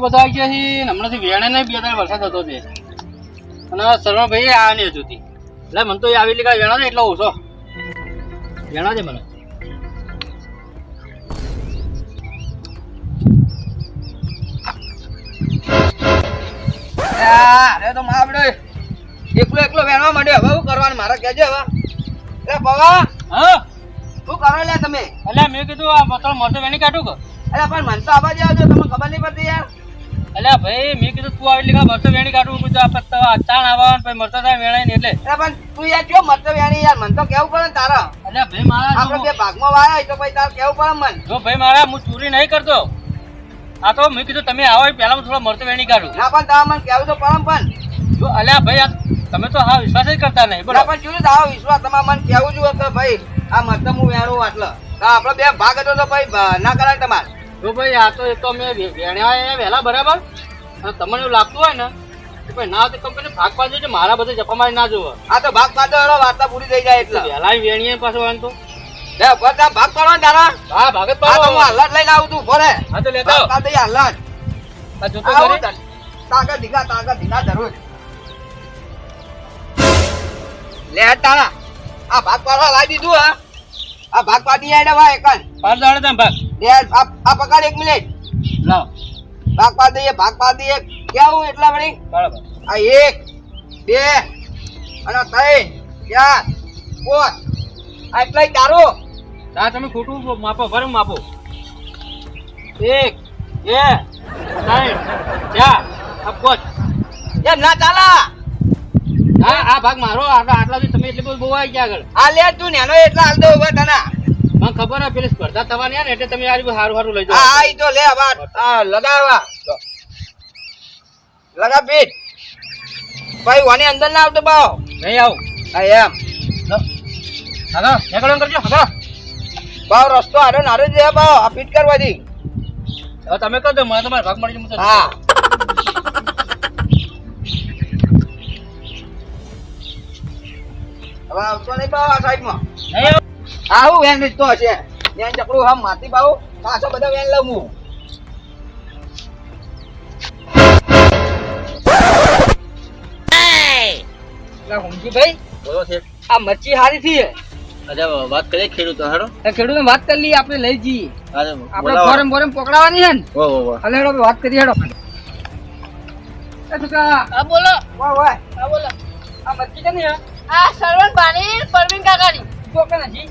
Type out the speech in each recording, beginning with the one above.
એટલો બધો આવી ગયા છે હમણાંથી વેણે નહીં બે ત્રણ વરસાદ હતો તે. અને શરણભાઈ આવ્યા નહીં હજુ એટલે મને તો એ આવી લીધા વેણા ને એટલો ઓછો. વેણા છે મને. અરે તો એકલો એકલો વેણવા માંડ્યો. હવે કરવાનું? મારે કહેજો હવે. એ પવા હા? શું કરો લે તમે? એટલે મેં કીધું આ બતળ મોટો વેણી કાઢું કે? અરે પણ મને તો આવા જાવ છો. તમને ખબર નહીં પડતી યાર. એટલે ભાઈ મેં કીધું તું આવી એટલે મરતો વેણી કાઢું. કીધું આપણે તો અચાણ આવવાનું પછી મરતો થાય વેણાય ને એટલે. પણ તું યાર જો મતલબ વેણી યાર? મને તો કેવું પડે તારા? અલ્યા ભાઈ મારા આપણે બે ભાગમાં વાયા તો ભાઈ તારે કેવું પડે મને? જો ભાઈ મારા હું ચોરી નહીં કરતો. આ તો મેં કીધું તમે આવો પહેલા હું થોડો મરતો વેણી કાઢું. ના પણ તારા મને કેવું તો પડે પણ? જો અલ્યા ભાઈ આ તમે તો હા વિશ્વાસ જ કરતા નહીં બરાબર? પણ જોયું તારો વિશ્વાસ તમારે મને કેવું જોઈએ કે ભાઈ આ મતલબ હું વેણું આટલો? આપડે આપણો બે ભાગ હતો તો ભાઈ ના કરાય તમારે. જો ભાઈ આ તો એ તો મેં વેણ્યા વહેલા બરાબર? અને તમને એવું લાગતું હોય ને કે ભાઈ ના તો કંપની ભાગ પાડજો છે મારા બધે જપા મારી ના જોવો આ તો ભાગ પાડો વાર્તા પૂરી થઈ જાય એટલે. વહેલા વેણીએ પાછો વાંધો. લે ઊભા ભાગ પાડો ને તારા. હા ભાગ આ તો હું પાડો હાલત લઈને આવું છું ભલે હા. તો લેતા. પાડી દઈએ હાલત. આ જોતો આવું તાગા દીગા તાગા દીગા જરૂર લે તારા. આ ભાગ પાડવા લાવી દીધું હા. આ ભાગ પાડી આડે ભાઈ એકન પાડ દાડે તમે ભાગ. દે આ પકડ એક મિનિટ. લાવ. ભાગ પાડ દઈએ ભાગ પાડ દઈએ. કેવું એટલા વળી? બરાબર. આ એક બે અને ત્રણ ચાર પાંચ. આ એટલા તારો. હા તમે ખોટું માપો બરાબર માપો. એક બે ત્રણ ચાર પાંચ. એમ ના ચાલા. હા આ ભાગ મારો આટલા આટલાથી તમે એટલે બધું બહુ આવી ગયા આગળ. આ લે તું નેનો એટલા હાલ દો ઊભા તને મને ખબર હે પેલી સ્પર્ધા થવાની ને એટલે તમે આ રીતે સારું સારું લઈ જાઓ. હા ઈ તો લે આ લગાવવા લગા પીટ ભાઈ વાની અંદર ના આવતો બાવ. નહીં આવું. હા એમ. હાલો નીકળો કરજો હાલો. બાવ રસ્તો હારો નારો જ ભાવ બાવ આ પીટ કરવાથી. હવે તમે કહો દો મને તમારે ભાગ મળી જાય, હું. હવે આવતો નહીં બાવ આ સાઈડમાં. આવું આવું વેન રીતનો હશે. વેન ચકડું હમ માતી બાવ. પાછો બધા વેન લઉં હું. એટલે બોલો છે. આ મચ્છી હારી થી અચ્છા વાત કરીએ ખેડૂતો હારો ખેડૂત વાત કરી લઈએ આપણે લઈ જઈએ. અરે આપણે ફોરમ ફોરમ પકડાવાની છે ને? હાલે હેડો વાત કરીએ હેડો. એ બોલો. બોલો. આ મચ્છી છે હે આ સરવણ પાણી પરવીન કાકાની. છોકરા નથી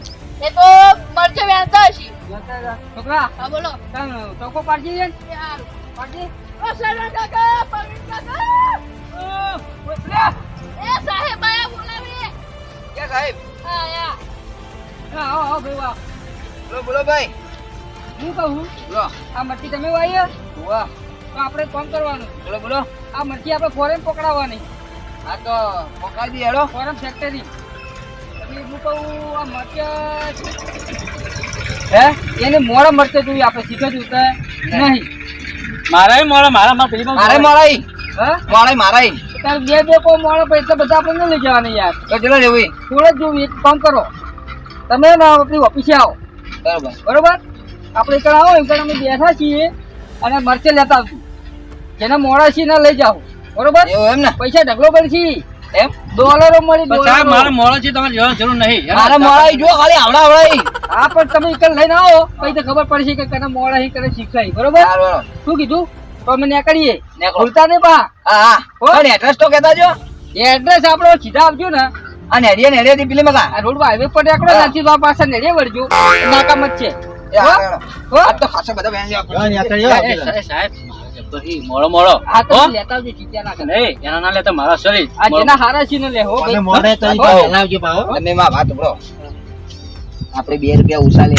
એ તો મરચે વેચતા હશે. છોકરા? હા બોલો. તને ચોકો પાડજી છે એ પાડજી. ઓ સરવણ કાકા પરવીન કાકા. એ સાહેબ આયા બોલાવી કે સાહેબ? હા યા હા આવો આવો ભાઈ વાહ બોલો બોલો ભાઈ. હું કહું? બોલો. આ મરચી તમે વાઈ વાહ. તો આપણે કોમ કરવાનું. બોલો બોલો. આ મરચી આપણે ફોરેન પકડાવવાની આ તો મોકાઈ દી ફોરમ ફેક્ટરી. પછી કહું આ હે? એને મોડા મરચે જોઈએ આપણે શીખે જોતે નહીં. મારાય મોડા મારા માં પેલી મારે મોડાઈ હા? મોડાઈ મારાય. તાર બે બે કો મોડો પૈસા બધા આપણને લઈ જવાના યાર. તો ચલો લેવી. થોડો જ જોવી એક કામ કરો. તમે ના આપણી ઓફિસે આવો. બરાબર. બરોબર? આપણે એકડ આવો એકડ અમે બેઠા છીએ અને મરચે લેતા આવજો જેને મોડા છીએ ના લઈ જાઓ. બરોબર? એવું એમ ને? પૈસા ઢગલો કરશી. એમ? ડોલરો મળી સાહેબ મારા મારે છે તમારે જવાની જરૂર નહીં. મારે મોળા જો ખાલી આવડા આવડાઈ હા પણ તમે એક લઈને આવો. પછી તો ખબર પડશે કે કને મોડા હી કરે શીખાય બરોબર? શું કીધું? તો અમે નીકળીએ. કરીએ ભૂલતા નહીં બા. હા હા. પણ એડ્રેસ તો કહેતા જો. એડ્રેસ આપણો સીધા આપજો ને. આ નેડિયા નેડિયા થી પેલી આ રોડ હાઈવે પર હા. નથી તો પાછળ નેડે વળજો. નાકામ જ છે તો ખાસા બધા સાહેબ, સાહેબ જબરથી મોડો મોડો. હા તો લેતા આવજો ચિંતા ના કરો. એના ના લેતા મારા શરીર. આ જેના હારા છે ને લે હો ભાઈ. હો? તમે માં વાત ઉભરો આપણે બે રૂપિયા ઉસા લે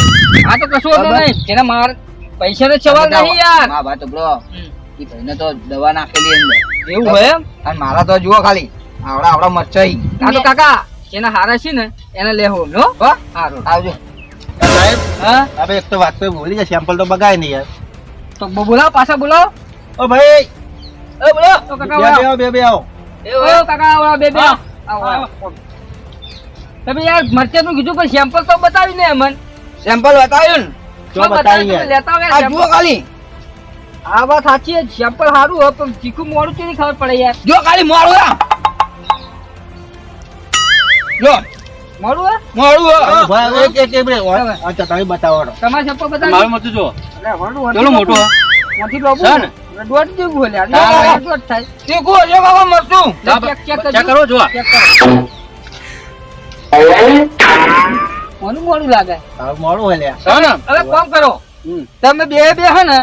હા તો કશું વાંધો નહીં. જેના માર પૈસા નો સવાલ નહીં યાર. હા વાત હમ. ઈ ભાઈને તો દવા નાખેલી અંદર એવું હોય એમ? અને મારા તો જુઓ ખાલી. આવડા આવડા મરચાઈ. હા તો કાકા જેના હારા છે ને એને લેવો નો હો. હારો. આવજો. સાહેબ હા? હવે એક તો વાત તો ભૂલી જાય સેમ્પલ તો બગાય નહીં યાર. તો બોલાવો પાછા બોલાવો. ઓ ભાઈ એ બોલો તો કાકા બે આવો, બે બે આવો ઓ કાકા આવો બે બે આવો. તમે યાર મરચા નું કીધું પણ સેમ્પલ તો બતાવ્યું ને અમન સેમ્પલ બતાવ્યું જો બતાવી બતાવ્યું લેતા આવો આ જુઓ ખાલી આ વાત સાચી છે સેમ્પલ સારું હોય પણ ચીકુ મોડું કેની ખબર પડે યાર જો ખાલી મોડું હે. જો મોડું હે મોડું હે. ભાઈ, એક એક બે અચ્છા તમે બતાવો તમારે સેમ્પલ બતાવો મારું મતું જો કેવડું મોટું હે? મોટી લોબુ છે ને? દોઢ થાય. જો ચેક ચેક ચેક કરો જો ચેક કરો. મોડું મોડું લાગે? મોડું હોય લ્યા. હવે કોમ કરો. તમે બે બે હે ને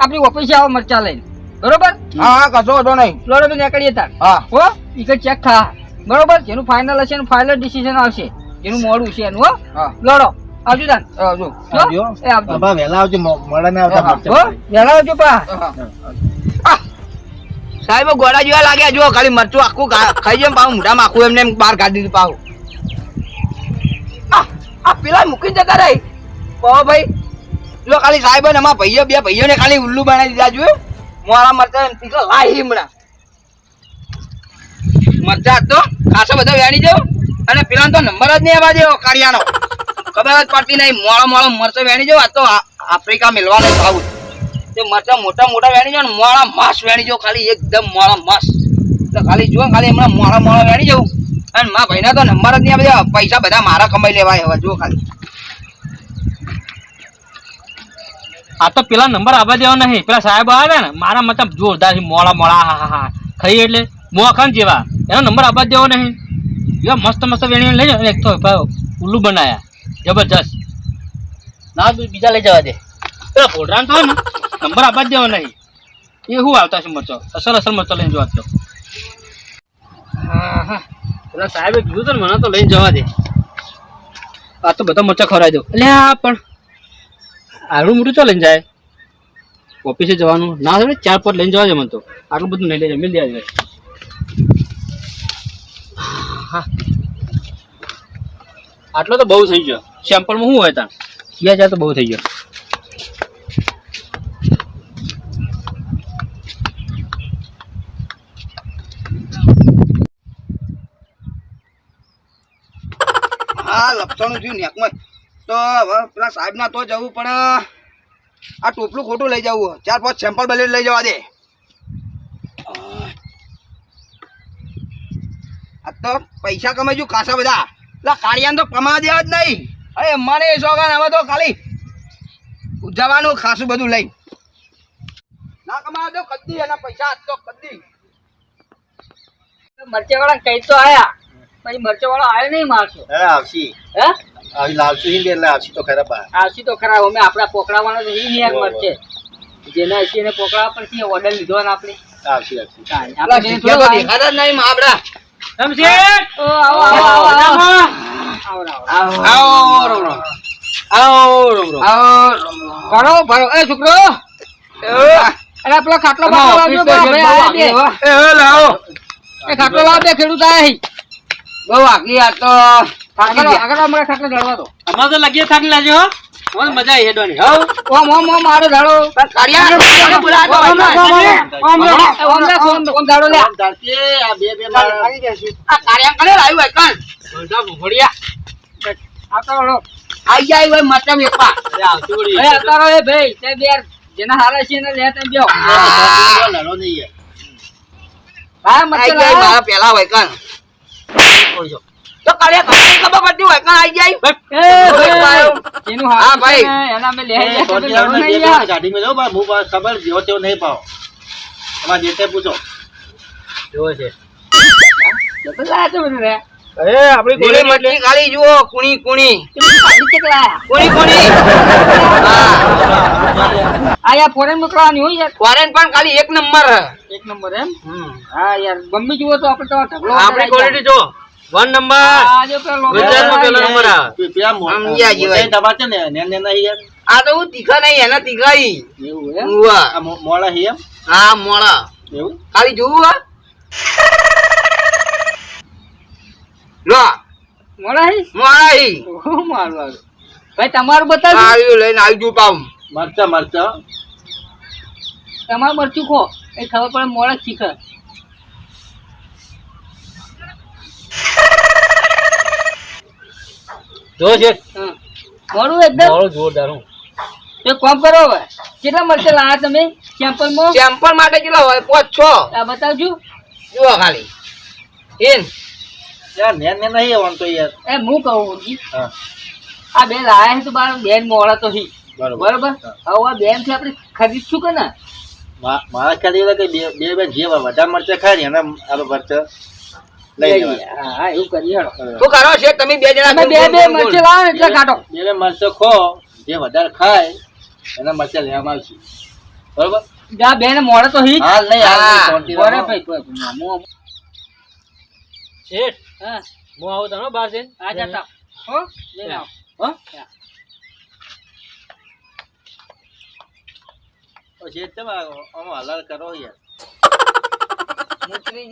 આપણી ઓફિસે આવો મરચા લઈને. બરોબર? હા હા કશો વાંધો નહીં. લોડો બી નીકળીએ તાર. હા. હો ઈ ચેક થા. બરોબર? જેનું ફાઇનલ હશે એનું ફાઇનલ ડિસિઝન આવશે. જેનું મોડું છે એનું હો. હા. લડો. આવજો દાન આવજો? આવજો. એ આવજો. બા વેલા આવજો મો- મોડા ના આવતા હો વેલા આવજો પા. સાહેબ ગોળા જેવા લાગ્યા જો ખાલી મરચું આખું ખાઈ જાય પાછું મોઢામાં આખું એમને એમ બહાર કાઢી દીધું પાઉં આ પેલા મૂકી જતા રહી. કહો ભાઈ. જો ખાલી સાહેબ ને અમારા ભાઈઓ બે ભાઈઓને ખાલી ઉલ્લુ બનાવી દીધા જોયું મોરા મરચા એમ તીખા લાઈ હમણાં. મરચા તો ખાસો બધા વેણી જાવ અને પેલા તો નંબર જ નહીં આવવા દેવો કાળિયાનો. ખબર જ નહીં. મોળો મોળો મરચો વેણી જો તો આફ્રિકા મિલવાનો ખાવું તે મરચા મોટા મોટા વેણી જો ને મોળા માસ વેણી જો ખાલી એકદમ મોળા માસ. તો ખાલી જુઓ ખાલી હમણાં મોળા મોળા વેણી જવું અને મારા ભાઈના તો નંબર જ નહીં બધા પૈસા બધા મારા કમાઈ લેવાય હવે. જો ખાલી. આ તો પેલા નંબર આવવા દેવા નહીં. પેલા સાહેબ આવે ને, મારા મતલબ જોરદાર મોળા મોળા, હા હા હા. ખાઈ એટલે મોખન જેવા. એનો નંબર આવવા દેવો નહીં. એવા મસ્ત મસ્ત વેણી લઈ જાઓ. એક તો ઉલ્લુ બનાયા. જબરજસ્ત. ના બીજા લઈ જવા દે. પેલા ભોળરામ તો ને નંબર આપવા જ દેવો નહીં. એ શું આવતા છે મરચો? અસલ અસલ મરચો લઈને જવા તો હા હા પેલા સાહેબે કીધું તો મને તો લઈને જવા દે. આ તો બધા મરચા ખવડાવી દો. અલ્યા પણ આડું મોટું ચો લઈને જાય? ઓફિસે જવાનું. ના થાય ચાર પાંચ લઈને જવા દે મને તો. આટલું બધું નહીં લઈ જાય. મિલ જાય હા આટલો તો બહુ થઈ ગયો. સેમ્પલમાં શું હોય ત્યાં બે હજાર તો બહુ થઈ ગયો. હા લપસણું થયું તો હવે પેલા સાહેબ ના તો જવું પડે. આ ટોપલું ખોટું લઈ જવું ચાર પાંચ સેમ્પલ બલેટ લઈ જવા દે. આ તો પૈસા કમાઈજુ ખાસા બધા. પેલા કાળિયાને તો કમા દેવા જ નહીં. અરે મને એ શોખાન હવે તો ખાલી જવાનું ખાસું બધું લઈ. ના કમાવા દો કદી એના પૈસા તો કદી. મરચા વાળા કઈ તો આયા પછી મરચા વાળો આયા નહીં મારશો હે આવશી. હે? આવી લાવશું હિંદ એટલે આવશી તો ખરા બા. આવશી તો ખરા અમે આપડા પોકડાવાના તો ઈ યાર મરચે. જેના હશે એને પોકડા પરથી ઓર્ડર લીધો ને આપણે. આવશી આવશી. આપણે થોડું દેખાતા નહીં માબડા શમશેર આવો આવો આવો આવો. આવો આવો. આવો રોમ રોમ આવો રોમ રોમ આવો ભરો ભરો. એ છોકરો. અરે પેલો ખાટલો. એ લાવો. એ ખાટલો લાવ ખેડૂત આયા બહુ આગી આ તો આગળ. આગળ અમારે ખાટલો ઢળવા દો. અમારે તો લાગીએ હો મજા આવી હેડવાની હો ઓમ ઓમ ઓમ મારો ધાડો પણ કાળિયા, કાળિયાને બોલાવો તો ઓમ ઓમ ઓમ ઓમ ઓમ ઓમ ઓમ ઓમ ઓમ ધાડો લે આમ આ બે બે મારા આ કાળિયા કને લાવ્યું હોય કાન? આવતા રહો આઈ જાય હોય મસ્તમ એકપા. અરે આવતી વળી. એ આવતા એ ભાઈ તે બે જેના હારા છે એને લે તમે લડો નહીં હા. મારા પેલા હોય કાન. તો કાલે કાળિયાને ખબર પડતી હોય કાન આઈ જાય. એ ભાઈ. ભાઈ જેનું હા, ભાઈ. એના મે લે બે બે યાર. ગાડી મે પણ હું પાછો ખબર જો તેઓ નહીં પાવ તમારે જેતે પૂછો. જો છે. લાયા છો બધું રે. અરે આપણી પેલી મટલી ખાલી જુઓ કુણી કુણી. કુણી કુણી. હા. આ યાર ફોરેન મોકલવાની હોય યાર. ફોરેન પણ ખાલી એક નંબર એક નંબર એમ? હા યાર ગમે જુઓ તો આપણે તો ઢગલો આપણી ક્વોલિટી જો વન નંબર આ જો પેલો ગુજરાતમાં પેલો નંબર આવે તું પેલા મો- આમ યા જીવાય. મોટા છે ને ને ને નહીં યાર આ તો હું તીખા નહીં એના તીખા. એવું હા મોળા. એવું? ખાલી જોવું લો. હી? મોળા ભાઈ તમારું આવ્યું લઈને આવી જુ પાઉં મરચા મરચા. તમારું મરચું ખો. એ ખબર પડે મોડા શીખે જો છે. મોડું એકદમ? મોળું જોરદાર હું. એક કામ કરો હવે. કેટલા મરચા લાયા તમે? સેમ્પલમાં સેમ્પલ માટે કેટલા હોય? પાંચ છ. આ બતાવજો. જુઓ ખાલી. ઇન યાર નેન ને નહીં આવવાનું તો યાર. એ હું કહું જી આ બે લાયા છે તો બાર બેન મોડા તો હી બરોબર. બરોબર? હવે આ બેનથી આપણે ખરીદશું કે ના? મારા ખ્યાલ એવા કે બે બે બેન જે વધારે મરચા ખાય ને એના મરચા લેવાય હા એવું કરીએ શું કરો છે? તમે બે જણા બે બે મરચા લાવો એટલે કાઢો બે બે ખો જે વધારે ખાય એના મરચા લેવામાં આવશે. બરોબર? જા બેન મોડા તો હી. હાલ નહીં હાલ નહીં, હા, શાંતિ બરે રાખો. ભાઈ મો- શેઠ હા. હું આવું તમે બહાર જઈને. આ જતા હો લઈને આવો. હો? ઓ શેઠ તમે આમાં હલાલ કરો યાર. મૂતરી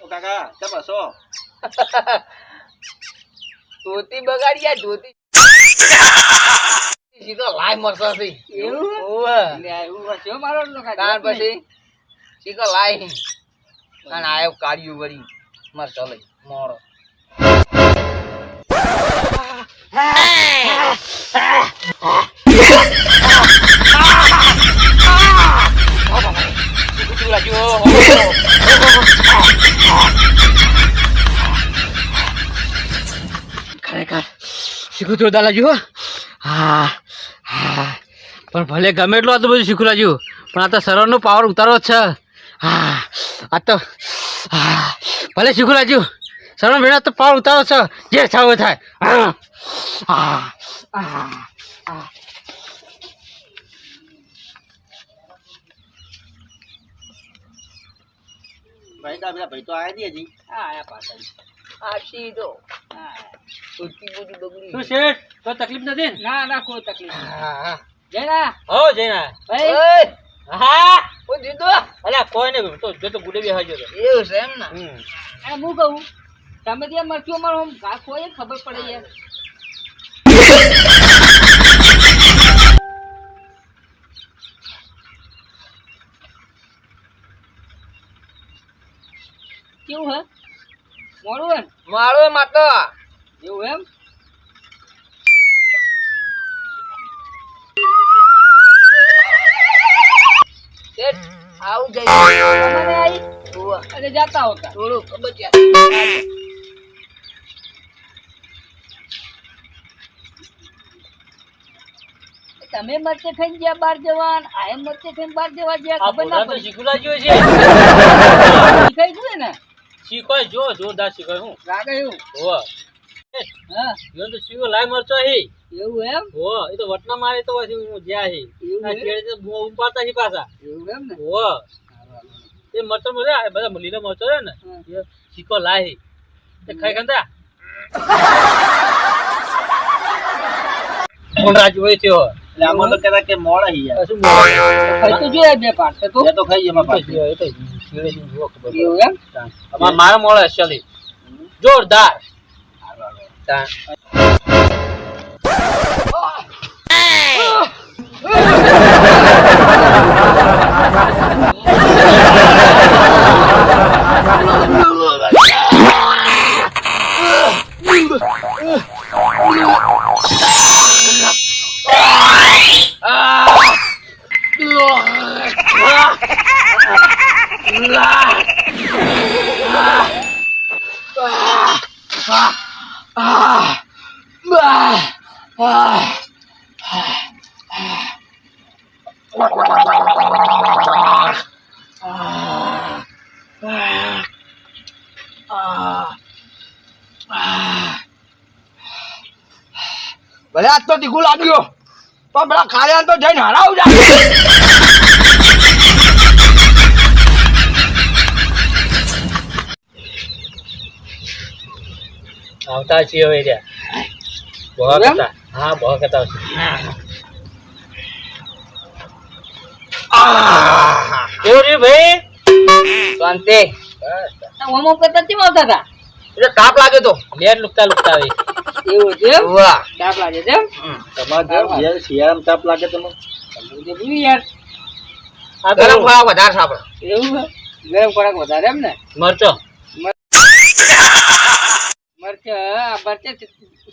ઓ કાકા તમે છો ધોતી બગાડી ગયા ધોતી સીધો લાઈ મરસા થી એવું ઓવે. લે, એવું મારો. પછી સીધો લાઈ. અને આયો કાઢ્યું વળી મરચો ચલે મોરો ખરેખર તો દાદાજી હો. હા હા. પણ ભલે ગમે એટલું આ તો બધું શીખવું લાગ્યું પણ આ તો સરળનો પાવર ઉતારો જ છે. હા આ તો હા. ભલે શીખવું લાગ્યું સરળ મેળા તો પાવર ઉતારો છે. જે થાય થાય. હા હા હા ભાઈ તો પેલા ભાઈ તો આયા નહીં હજી. હા આયા પાછા. આ સીધો. હા. શું શેઠ કોઈ તકલીફ નથી ને? ના ના કોઈ તકલીફ હા હા. જયના હો જઈને ભાઈ. હા? કોઈ દીધો. અલ્યા કોઈ નહીં તો જો તો ગુડે બી હાજો એવું છે એમ ને? હમ. હું કહું? તમે ત્યાં મરચું અમારું આમ ઘા ખોય ખબર પડે યાર કેવું હે? મોડું? મારો માતો એવું એમ? આવું જઈ. અને જાતા હોતા. થોડું કબજિયાત. તમે મરચે ખાઈને ગયા બાર જવાન આ મરચે ખાઈને બાર જવા ગયા ખબર ના પડે તો પડી. શીખું લાગ્યું છે. શીખાઈ ગયું ને. શીખોય જો જોરદાર શીખાય હું. લાગે હું. હોવા હા જીવન તો શીખો લાય મરચો હી. એવું એમ? હોવા એ તો વટના મારે તો હું જ્યાં હી. આ કેળે તો બહુ ઉપાડતા હી પાછા. એવું એમ ને? હોવા એ મરચો મળે આ બધા લીલા મરચો છે ને એ શીખો લાય તે ખાઈ કંદા કોણ રાજુ હોય છે એટલે આમાં તો કહેતા કે મોડા હી યાર. શું બોલે ખાઈ તો જોયા બે પાર્ટ તો તો ખાઈ એમાં પાછી. એ તો શીળેથી જુઓ ખબર એવું એમ? અમાર મારા મોડા ચલી જોરદાર. 单 ભલે આજ તો તીખું લાગ્યો. પણ પેલા ખાયા તો જઈને હરાવ જાય આવતા છીએ હવે ત્યાં બહુ હા બહુ આવશે. કેવું રહ્યું ભાઈ? શાંતિ. ઓમ ઓમ કરતા કેમ આવતા હતા? એટલે તાપ લાગ્યો તો. લેર લુકતા લુકતા આવી એવું છે વાહ. તાપ લાગે છે એમ તમારે યાર શિયાળામાં તાપ લાગે તમને યાર આ ગરમ ખોરાક વધારે સાંભળો. એવું ગરમ ખોરાક વધારે એમ ને? મરચો. મરચા મરચા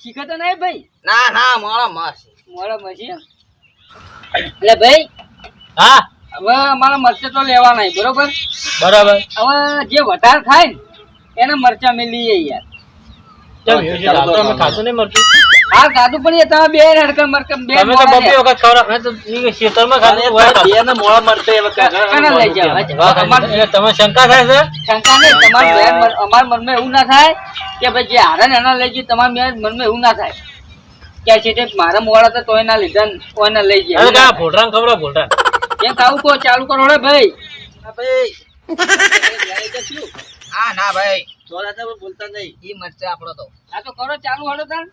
શીખે તો નહીં ભાઈ. ના ના મારા મસ્ત મોડા મસી એટલે ભાઈ. હા? હવે અમારા મરચા તો લેવા નહીં બરોબર? બરાબર. હવે જે વધારે ખાય ને એને મરચા મેં લઈએ યાર કેમ એવું છે? આ તો અમે ખાતું નહીં મળતું હા ખાધું પણ એ તમે બે હડકમ મરકમ બે તમે તો મોડા બબે વખત ખવડાવો. અમે તો ઈ ખેતરમાં ખાતું મોળા. કાના લઈ તમે શંકા થાય છે શંકા નહીં તમારા અમારા મનમાં એવું ના થાય કે ભાઈ જે હારે ને એના લઈ જઈએ તમારા બે મનમાં એવું ના થાય કે છે તે મારા મોડા તો તોય ના લીધા ને તોય ના લઈ અરે કા ભોટરામ ખવડાવો, ભોટરા. એમ ખાવું કહો ચાલુ કરો રે ભાઈ હા, ભાઈ. હા ના ભાઈ ચોરા તો બોલતા નહીં. ઈ મરચા આપણો તો. આ તો કરો ચાલુ હળો તાર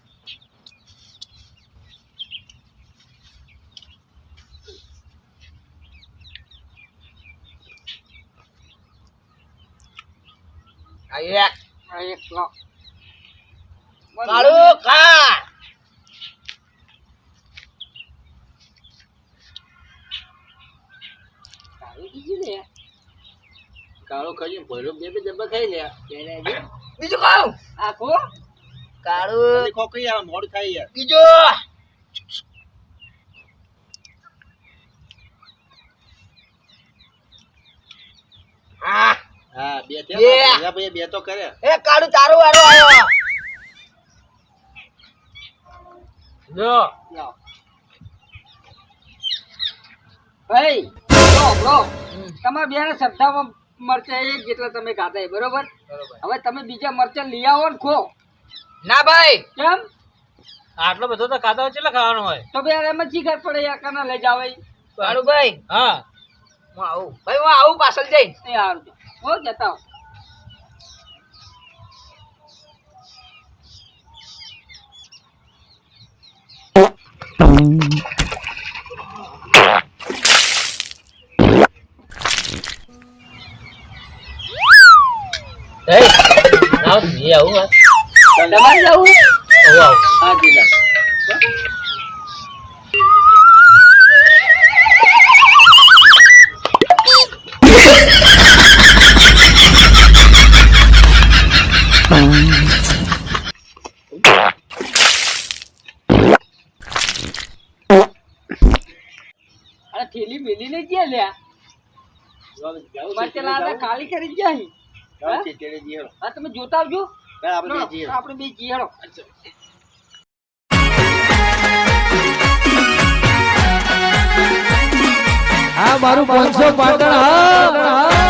આ એક. આ એક લો. કાળુ ખા કાળું બીજું લે. કાળો ખાઈ ભોયરો બે બે ડબ્બા ખાઈ લે બીજું ખાવ આખો કાળુ ખોખરી આવે મોડું થાય યાર બીજું હા હા બે બે. થયા ભાઈ બે તો કરે એ કાળુ તારો વારો આવ્યો જો લાવો. ભાઈ લો લો તમારા બેને શ્રદ્ધામાં મરચા એક જેટલા તમે ખાતા બરોબર? હવે તમે બીજા મરચા લઈ આવો ને ખો. ના ભાઈ. કેમ? આટલો બધો તો ખાતા હોય કેટલા ખાવાનું હોય? તો ભાઈ એમ જ ઘર પડે યાર કાના લઈ જાવ સારું ભાઈ. હા. હું આવું. ભાઈ હું આવું પાછળ જઈને. સારું. છે. હો જતા આવ એ આવું હા. તમારે જવું આવું આવું હા દીદા અરે થેલી મેલી ને ગયા લ્યા મરચા લાવતા ખાલી કરી જાય ચાલો ચીચડે જઈએ હા તમે જોતા આવજો ચાલ આપણે બે જઈએ આપણે બે જઈએ હેડો. આ મારું પાંચસો પાટણ હા